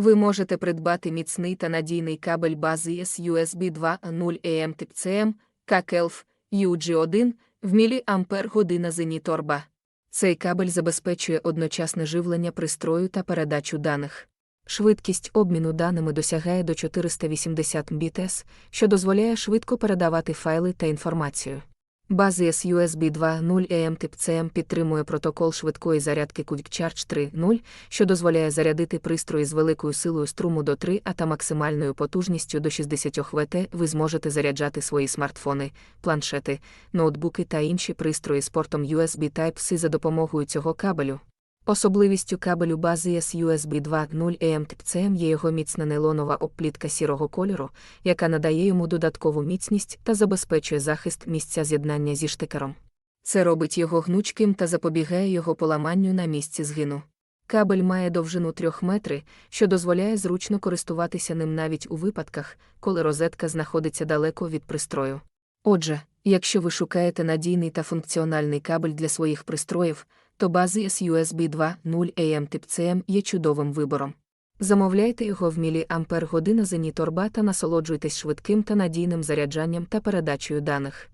Ви можете придбати міцний та надійний кабель бази S USB 2.0 AM тип CM, KKELF, UG1 в міліампер година зеніторба. Цей кабель забезпечує одночасне живлення пристрою та передачу даних. Швидкість обміну даними досягає до 480 Mbps, що дозволяє швидко передавати файли та інформацію. Бази S USB 2.0 AM тип CM підтримує протокол швидкої зарядки Quick Charge 3.0, що дозволяє зарядити пристрої з великою силою струму до 3 А та максимальною потужністю до 60 Вт. Ви зможете заряджати свої смартфони, планшети, ноутбуки та інші пристрої з портом USB Type-C за допомогою цього кабелю. Особливістю кабелю бази S USB 2.0 AM тип CM є його міцна нейлонова обплітка сірого кольору, яка надає йому додаткову міцність та забезпечує захист місця з'єднання зі штикером. Це робить його гнучким та запобігає його поламанню на місці згину. Кабель має довжину 3 метри, що дозволяє зручно користуватися ним навіть у випадках, коли розетка знаходиться далеко від пристрою. Отже, якщо ви шукаєте надійний та функціональний кабель для своїх пристроїв, то бази з USB 2.0 AM тип CM є чудовим вибором. Замовляйте його в міліампер година зеніторба та насолоджуйтесь швидким та надійним заряджанням та передачею даних.